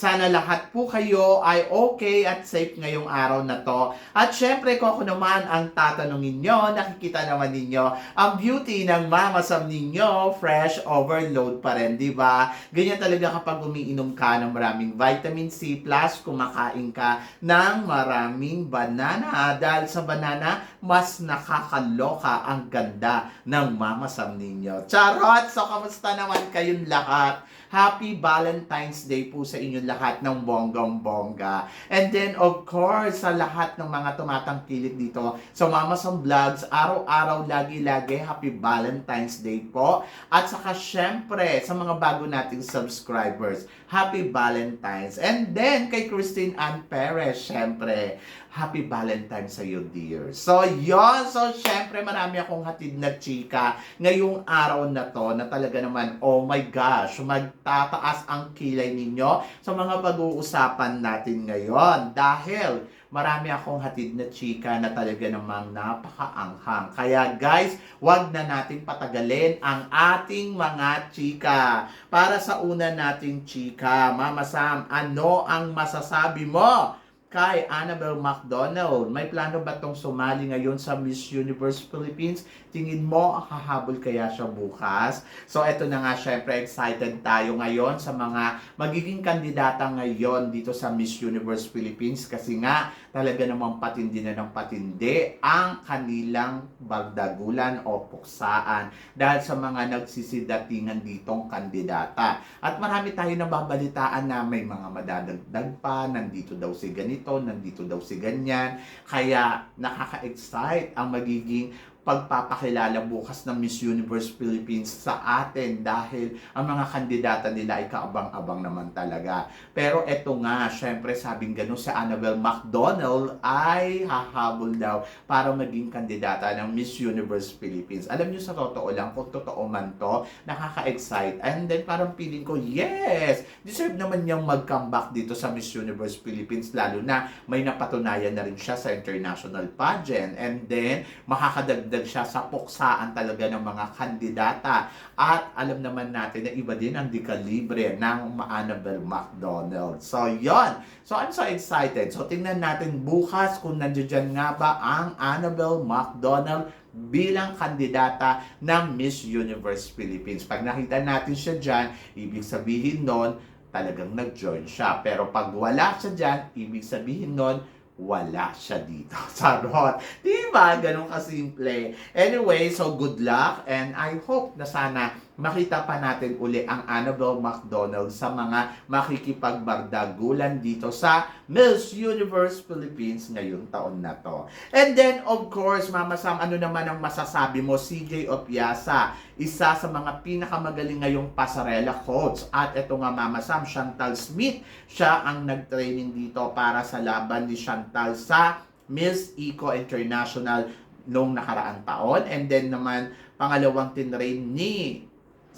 Sana lahat po kayo ay okay at safe ngayong araw na to. At syempre, kung ako naman ang tatanungin nyo, nakikita naman ninyo ang beauty ng Mama Sam ninyo, fresh overload pa rin, di ba? Ganyan talaga kapag umiinom ka ng maraming vitamin C plus, kumakain ka ng maraming banana. Dahil sa banana, mas nakakaloka ang ganda ng Mama Sam ninyo. Charot! So, kamusta naman kayong lahat? Happy Valentine's Day po sa inyong lahat ng bonggang-bongga. And then, of course, sa lahat ng mga tumatangkilik dito sa Mama Sam Vlogs, araw-araw, lagi-lagi, Happy Valentine's Day po. At saka, syempre, sa mga bago nating subscribers, Happy Valentine's. And then, kay Christine Ann Perez, syempre, Happy Valentine's sa iyo, dear. So, yon So, syempre, marami akong hatid na chika ngayong araw na to na talaga naman, oh my gosh, magtataas ang kilay ninyo sa mga pag-uusapan natin ngayon. Dahil, marami akong hatid na chika na talaga namang napakaanghang. Kaya guys, wag na nating patagalin ang ating mga chika. Para sa una nating chika, Mama Sam, ano ang masasabi mo kay Annabelle McDonald. May plano ba tong sumali ngayon sa Miss Universe Philippines? Tingin mo, hahabol kaya siya bukas? So, eto na nga, syempre, excited tayo ngayon sa mga magiging kandidata ngayon dito sa Miss Universe Philippines kasi nga, talaga namang patindi na ng patindi ang kanilang bagdagulan o puksaan dahil sa mga nagsisidatingan ditong kandidata. At marami tayo nababalitaan na may mga madadagdag pa, nandito daw si ganito, nandito daw si ganyan. Kaya nakaka-excite ang magiging pagpapakilala bukas ng Miss Universe Philippines sa atin dahil ang mga kandidata nila ay kaabang-abang naman talaga. Pero eto nga, syempre sabing ganun si Annabelle McDonald ay hahabol daw para maging kandidata ng Miss Universe Philippines. Alam niyo sa totoo lang, kung totoo man to, nakaka-excite. And then parang feeling ko, yes, deserve naman niyang mag-comeback dito sa Miss Universe Philippines lalo na may napatunayan na rin siya sa international pageant. And then, makakadagdag siya sa puksaan talaga ng mga kandidata. At alam naman natin na iba din ang dekalibre ng Annabelle McDonald. So, yon. So, I'm so excited. So, tingnan natin bukas kung nandiyan nga ba ang Annabelle McDonald bilang kandidata ng Miss Universe Philippines. Pag nakita natin siya dyan, ibig sabihin nun, talagang nag-join siya. Pero pag wala siya dyan, ibig sabihin nun, wala siya dito. Sarot. Di ba? Ganun kasimple. Anyway, so good luck and I hope na sana makita pa natin uli ang Annabelle McDonald sa mga makikipagbardagulan dito sa Miss Universe Philippines ngayong taon na to. And then, of course, Mama Sam, ano naman ang masasabi mo? CJ Opiasa, isa sa mga pinakamagaling ngayong pasarela coach. At ito nga, Mama Sam, Chantal Smith, siya ang nag-training dito para sa laban ni Chantal sa Miss Eco International noong nakaraang taon. And then naman, pangalawang tinrain ni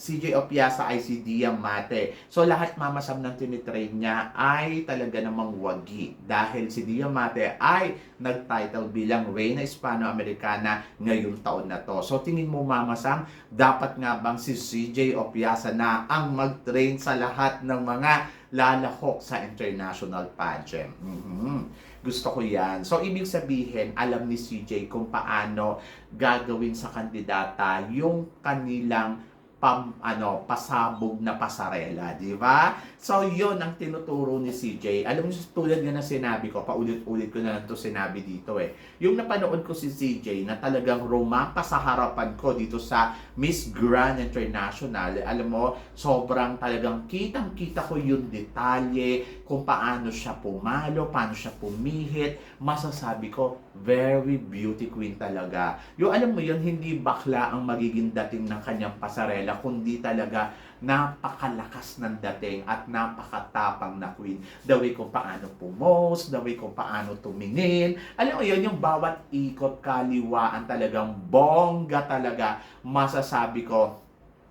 CJ Opiasa ay si Diamante. So lahat mamasam ng tinitrain niya ay talaga namang wagi dahil si Diamante ay nag-title bilang Reina Hispano-Americana ngayong taon na to. So tingin mo mamasam, dapat nga bang si CJ Opiasa na ang mag-train sa lahat ng mga lalahok sa international pageant? Mhm. Gusto ko yan. So, ibig sabihin, alam ni CJ kung paano gagawin sa kandidata yung kanilang pam, ano, pasabog na pasarela, di ba? So, yun ang tinuturo ni CJ. Alam mo, tulad nga na sinabi ko, paulit-ulit ko na lang to sinabi dito eh. Yung napanood ko si CJ na talagang rumapa sa harapan ko dito sa Miss Grand International, alam mo, sobrang talagang kitang-kita ko yung detalye, kung paano siya pumalo, paano siya pumihit, masasabi ko, very beauty queen talaga. Yung alam mo yun, hindi bakla ang magiging dating ng kanyang pasarela, kundi talaga napakalakas ng dating at napakatapang na queen. The way kung paano pumose, the way kung paano tumingin. Alam mo yun, yung bawat ikot kaliwaan talagang bongga talaga. Masasabi ko,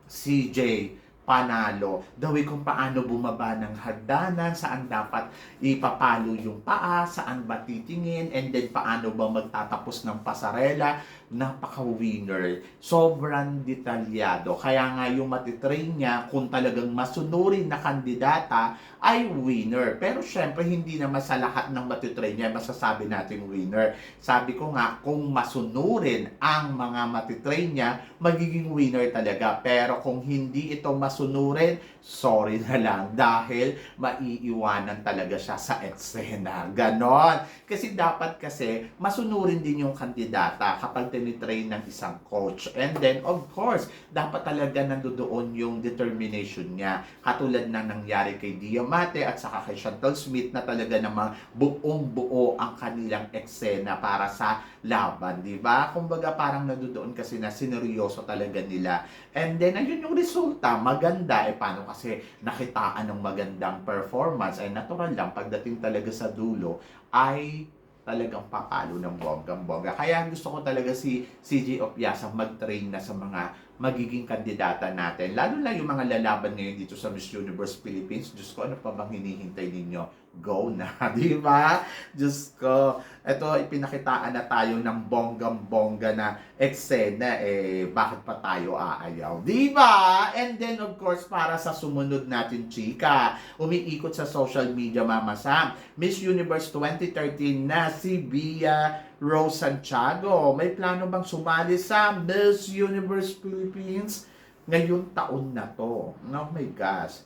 CJ, panalo. The kung paano bumaba ng hagdanan, saan dapat ipapalo yung paa, saan ba titingin, and then paano ba magtatapos ng pasarela. Napaka-winner. Sobrang detalyado. Kaya nga yung matitrain niya, kung talagang masunurin na kandidata, ay winner. Pero syempre, hindi naman sa lahat ng matitrain niya masasabi natin winner. Sabi ko nga, kung masunurin ang mga matitrain niya, magiging winner talaga. Pero kung hindi ito masunurin, sorry na lang. Dahil maiiwanan talaga siya sa eksena. Ganon. Kasi dapat kasi, masunurin din yung kandidata kapag tinitrain ng isang coach. And then, of course, dapat talaga nandoon yung determination niya. Katulad na nangyari kay Diamante at saka kay Chantal Smith na talaga namang buong buo ang kanilang eksena para sa laban, di ba? Kumbaga parang nandoon kasi na sineryoso talaga nila. And then, ayun yung resulta, maganda. Eh, paano kasi nakitaan ng magandang performance? Ay natural lang, pagdating talaga sa dulo, ay talagang papalo ng bonggang-bongga. Kaya gusto ko talaga si CJ Opiasa mag-train na sa mga magiging kandidata natin. Lalo na yung mga lalaban ngayon dito sa Miss Universe Philippines. Diyos ko, ano pa bang hinihintay ninyo? Go na, di ba? Diyos ko, ito ipinakitaan na tayo ng bonggang-bongga na eksena, eh, bakit pa tayo aayaw? Di ba? And then, of course, para sa sumunod natin, chika, umiikot sa social media, Mama Sam, Miss Universe 2013 na si Bia Rose Santiago. May plano bang sumali sa Miss Universe Philippines ngayong taon na to? Oh my gosh.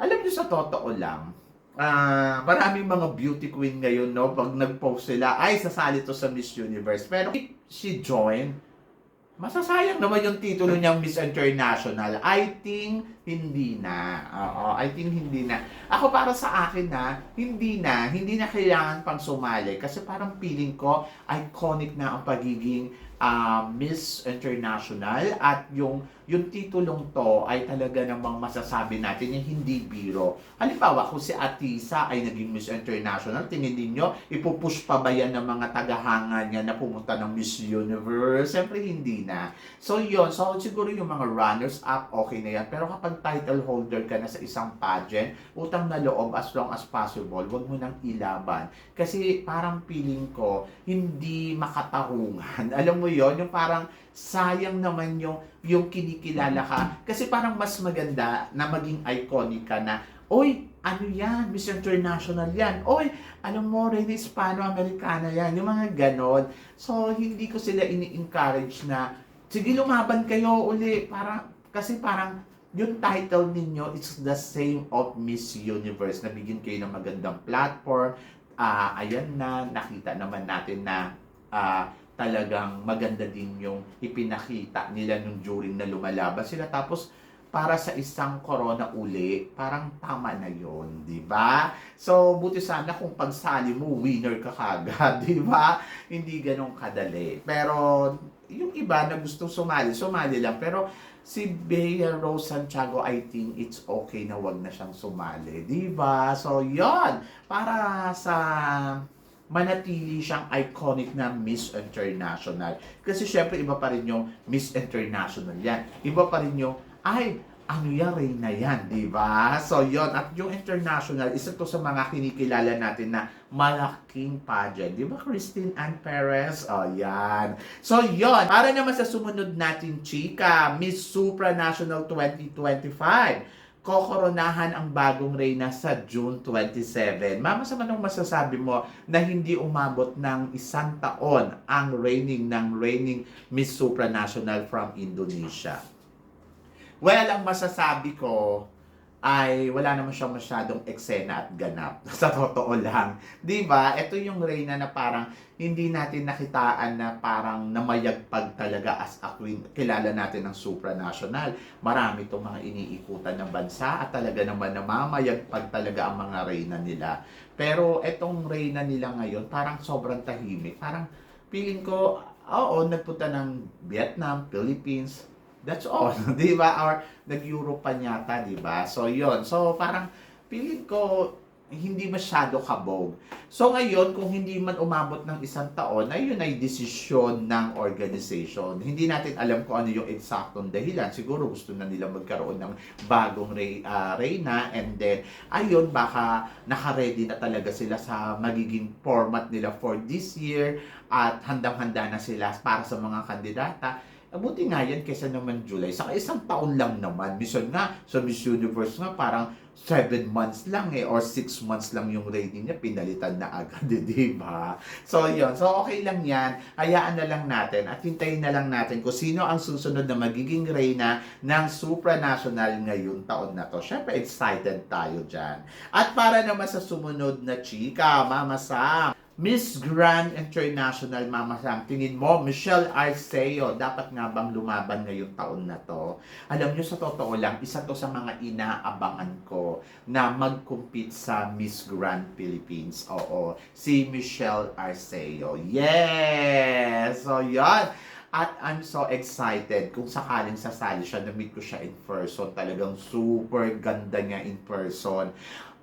Alam niyo sa totoo lang, ah maraming mga beauty queen ngayon, no? Pag nag-post sila, ay, sasali to sa Miss Universe. Pero if she join, masasayang naman yung titulo niyang Miss International. I think hindi na. Oo, I think hindi na. Ako para sa akin na, hindi na. Hindi na kailangan pang sumali. Kasi parang feeling ko, iconic na ang pagiging ah, Miss International at yung yung titulong to ay talaga namang masasabi natin yung hindi biro. Halimbawa, kung si Atisa ay naging Miss International, tingin ninyo, ipupush pa ba yan ng mga tagahanga niya na pumunta ng Miss Universe? Siyempre, hindi na. So, yun. So, siguro yung mga runners-up, okay na yan. Pero kapag title holder ka na sa isang pageant, utang na loob as long as possible, wag mo nang ilaban. Kasi parang feeling ko, hindi makatarungan. Alam mo yon yung parang sayang naman yung yung kinikilala ka. Kasi parang mas maganda na maging iconic ka na, Oy, ano yan? Miss International yan. Oy, alam mo, Rene Hispano-Americana yan. Yung mga ganon. So, hindi ko sila ini-encourage na, sige, lumaban kayo uli. Para, kasi parang, yung title ninyo is the same of Miss Universe. Nabigyan kayo ng magandang platform. Ah, ayan na, nakita naman natin na ah, talagang maganda din yung ipinakita nila nung during na lumalaban sila. Tapos, para sa isang corona uli, parang tama na yon di ba? So, buti sana kung pagsali mo, winner ka kagad, di ba? Hindi ganun kadali. Pero, yung iba na gusto sumali, sumali lang. Pero, si Bea Rose Santiago, I think it's okay na wag na siyang sumali, di ba? So, yon Para sa manatili siyang iconic na Miss International. Kasi syempre iba pa rin yung Miss International yan. Iba pa rin yung, ay, ano yan, Reyna yan, di ba? So, yon At yung international, isa to sa mga kinikilala natin na malaking pageant. Di ba, Christine Ann Perez? O, yan. So, yon Para naman sa sumunod natin, chika, Miss Supranational 2025 kokoronahan ang bagong reyna sa June 27. Mama, sa manong masasabi mo na hindi umabot ng isang taon ang reigning ng reigning Miss Supranational from Indonesia? Well, ang masasabi ko ay wala naman siyang masyadong eksena at ganap. Sa totoo lang. Di ba? Ito yung Reyna na parang hindi natin nakitaan na parang namayagpag talaga as a queen. Kilala natin ng supranational. Marami itong mga iniikutan ng bansa at talaga naman namamayagpag talaga ang mga Reyna nila. Pero etong Reyna nila ngayon parang sobrang tahimik. Parang feeling ko, oo, nagpunta ng Vietnam, Philippines, that's all, di ba? Or nag-Europe pa yata, di ba? So, yon So, parang feeling ko, hindi masyado kabog. So ngayon, kung hindi man umabot ng isang taon, ay yun ay desisyon ng organization. Hindi natin alam kung ano yung eksaktong dahilan. Siguro gusto na nila magkaroon ng bagong rey, ah, reyna and then, ayun, baka naka-ready na talaga sila sa magiging format nila for this year at handang-handa na sila para sa mga kandidata. Buti nga yan kaysa naman July. Saka isang taon lang naman. Minsan nga, sa Miss Universe nga, parang seven months lang eh, or six months lang yung rating niya, pinalitan na agad, eh, di ba? So, yun. So, okay lang yan. Hayaan na lang natin at hintayin na lang natin kung sino ang susunod na magiging reyna ng supranational ngayong taon na to. Siyempre, excited tayo dyan. At para naman sa sumunod na chika, Mama Sam, Miss Grand International Mama Sam, tingin mo, Michelle Arceo, dapat nga bang lumaban ngayong taon na to? Alam nyo, sa totoo lang, isa to sa mga inaabangan ko na mag-compete sa Miss Grand Philippines. Oo, si Michelle Arceo. Yes! So, yan. At I'm so excited kung sakaling sasali siya, na-meet ko siya in person. Talagang super ganda niya in person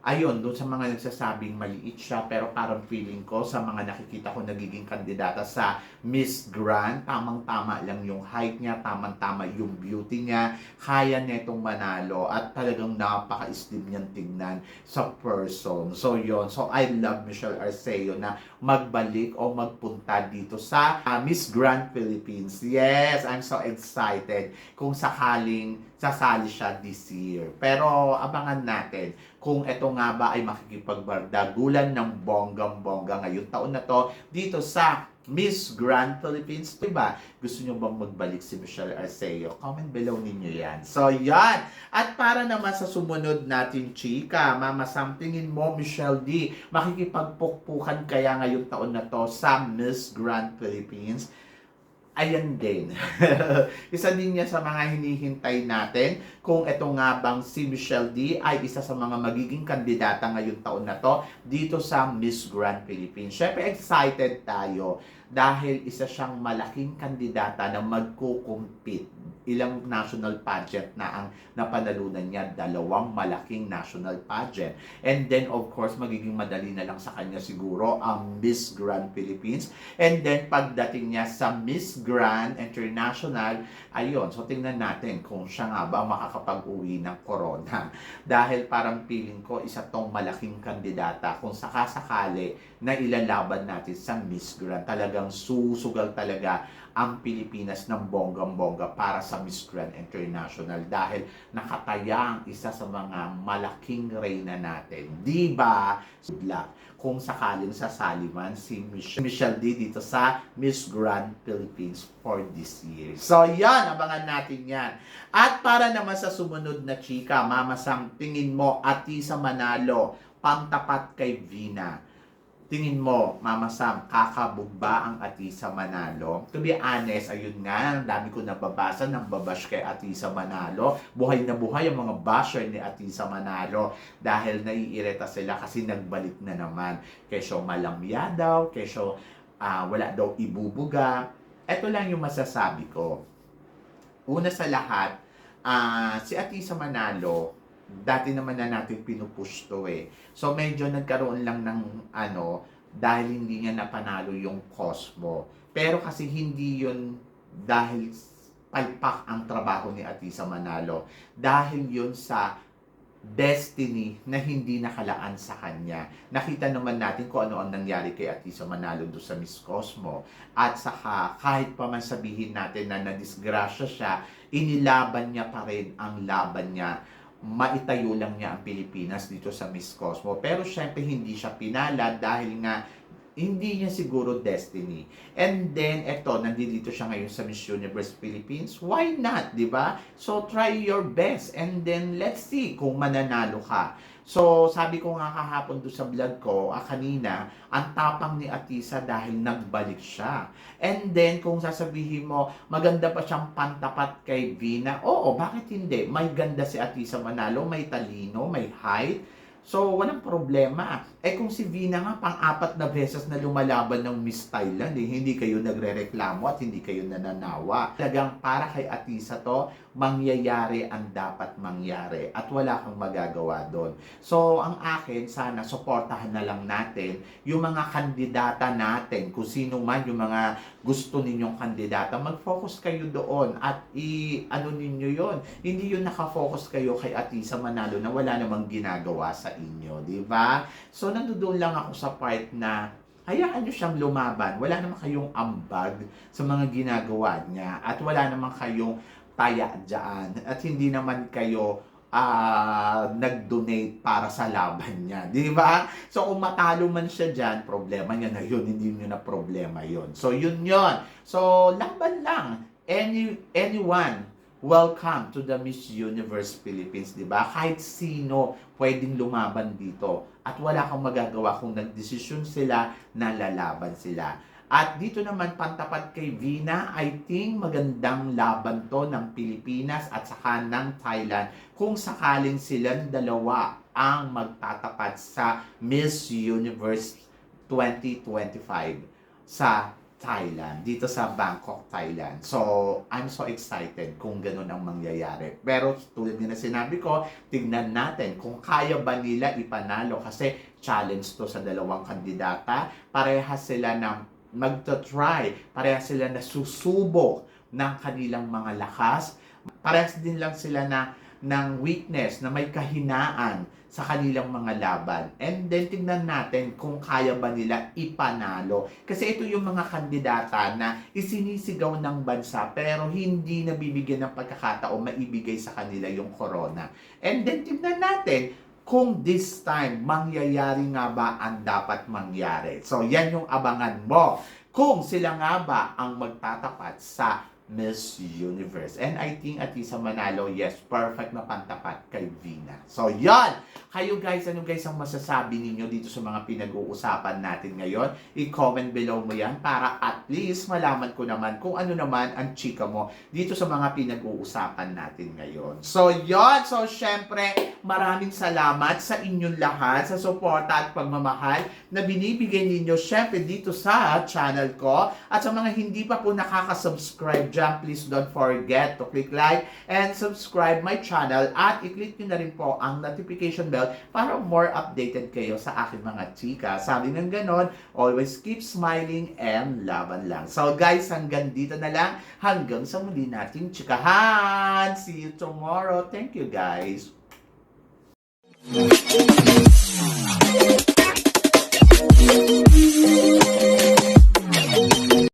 ayun, doon sa mga nagsasabing maliit siya, pero parang feeling ko sa mga nakikita ko nagiging kandidata sa Miss Grand, tamang-tama lang yung height niya, tamang-tama yung beauty niya, kaya netong manalo, at talagang napaka-slim niyang tignan sa person. So, yon So, I love Michelle Arceo na magbalik o magpunta dito sa ah, Miss Grand Philippines. Yes, I'm so excited kung sakaling sasali siya this year. Pero abangan natin kung ito nga ba ay makikipagbardagulan ng bonggang-bongga ngayong taon na to dito sa Miss Grand Philippines. Diba? Gusto nyo bang magbalik si Michelle Arceo? Comment below ninyo yan. So, yan. At para naman sa sumunod natin, chika, Mama Sam, tingin mo, Michelle D, makikipagpukpukan kaya ngayong taon na to sa Miss Grand Philippines? Ayan din. isa din niya sa mga hinihintay natin kung ito nga bang si Michelle D ay isa sa mga magiging kandidata ngayong taon na to dito sa Miss Grand Philippines. Syempre excited tayo dahil isa siyang malaking kandidata na magko-compete. Ilang national pageant na ang napanalunan niya, dalawang malaking national pageant. And then of course, magiging madali na lang sa kanya siguro ang Miss Grand Philippines. And then pagdating niya sa Miss Grand International, ayun, so tingnan natin kung siya nga ba makakapag-uwi ng corona. Dahil parang feeling ko, isa tong malaking kandidata kung sakasakali na ilalaban natin sa Miss Grand. Talagang susugal talaga ang Pilipinas ng bonggang-bongga para sa Miss Grand International dahil nakataya ang isa sa mga malaking reyna natin. Di ba? Good luck kung sakaling sasali man si Mich- Michelle D dito sa Miss Grand Philippines for this year. So, yan, abangan natin yan. At para naman sa sumunod na chika, Mama Sam, tingin mo, Atisa Manalo, pangtapat kay Vina. Tingin mo, Mama Sam, kakabog ba ang Atisa Manalo? To be honest, ayun nga, ang dami ko nababasa ng babash kay Atisa Manalo. Buhay na buhay ang mga basher ni Atisa Manalo dahil naiireta sila kasi nagbalik na naman. Kesyo malamya daw, kesyo ah, wala daw ibubuga. Ito lang yung masasabi ko. Una sa lahat, ah, si Atisa Manalo, dati naman na natin pinupush to eh. So medyo nagkaroon lang ng ano, dahil hindi niya napanalo yung Cosmo. Pero kasi hindi yun dahil palpak ang trabaho ni Atisa Manalo. Dahil yun sa destiny na hindi nakalaan sa kanya. Nakita naman natin kung ano ang nangyari kay Atisa Manalo do sa Miss Cosmo. At saka, kahit pa man sabihin natin na nadisgrasya siya, inilaban niya pa rin ang laban niya maitayo lang niya ang Pilipinas dito sa Miss Cosmo. Pero syempre hindi siya pinala dahil nga hindi niya siguro destiny. And then, eto, nandito siya ngayon sa Miss Universe Philippines. Why not, di ba? So, try your best. And then, let's see kung mananalo ka. So, sabi ko nga kahapon doon sa vlog ko, ah, kanina, ang tapang ni Atisa dahil nagbalik siya. And then, kung sasabihin mo, maganda pa siyang pantapat kay Vina, oo, bakit hindi? May ganda si Atisa Manalo, may talino, may height. So, walang problema. Eh kung si Vina nga, pang-apat na beses na lumalaban ng Miss Thailand, eh, hindi kayo nagre-reklamo at hindi kayo nananawa. Talagang para kay Atisa to, mangyayari ang dapat mangyari at wala kang magagawa doon. So, ang akin, sana suportahan na lang natin yung mga kandidata natin, kung sino man yung mga gusto ninyong kandidata, mag-focus kayo doon at i-ano ninyo yon Hindi yun nakafocus kayo kay Atisa Manalo na wala namang ginagawa sa inyo, di ba? So, nandoon lang ako sa part na hayaan nyo siyang lumaban. Wala naman kayong ambag sa mga ginagawa niya at wala naman kayong taya dyan at hindi naman kayo ah, nag-donate para sa laban niya. Di ba? So, kung matalo man siya dyan, problema niya na yun. Hindi niyo na problema yun. So, yun yun. So, laban lang. Any, anyone, welcome to the Miss Universe Philippines, di ba? Kahit sino pwedeng lumaban dito. At wala kang magagawa kung nagdesisyon sila na lalaban sila. At dito naman pantapat kay Vina, I think magandang laban to ng Pilipinas at saka ng Thailand kung sakaling silang dalawa ang magtatapat sa Miss Universe 2025 sa Thailand, dito sa Bangkok, Thailand. So, I'm so excited kung ganun ang mangyayari. Pero tulad na sinabi ko, tignan natin kung kaya ba nila ipanalo kasi challenge to sa dalawang kandidata. Parehas sila ng magta-try, parehas sila na susubok ng kanilang mga lakas. Parehas din lang sila na ng weakness, na may kahinaan sa kanilang mga laban. And then, tingnan natin kung kaya ba nila ipanalo. Kasi ito yung mga kandidata na isinisigaw ng bansa pero hindi nabibigyan ng pagkakataon maibigay sa kanila yung corona. And then, tingnan natin kung this time mangyayari nga ba ang dapat mangyari. So, yan yung abangan mo. Kung sila nga ba ang magtatapat sa Miss Universe. And I think Atisa Manalo, yes, perfect na pantapat kay Vina. So, yan! Kayo guys, ano guys ang masasabi ninyo dito sa mga pinag-uusapan natin ngayon? I-comment below mo yan para at least malaman ko naman kung ano naman ang chika mo dito sa mga pinag-uusapan natin ngayon. So, yon So, syempre, maraming salamat sa inyong lahat sa suporta at pagmamahal na binibigay ninyo syempre dito sa channel ko. At sa mga hindi pa po nakaka-subscribe dyan, please don't forget to click like and subscribe my channel at i-click nyo na rin po ang notification bell para more updated kayo sa aking mga chika. Sabi ng ganon, always keep smiling and laban lang. So guys, hanggang dito na lang. Hanggang sa muli nating chikahan. See you tomorrow. Thank you guys. Thank you.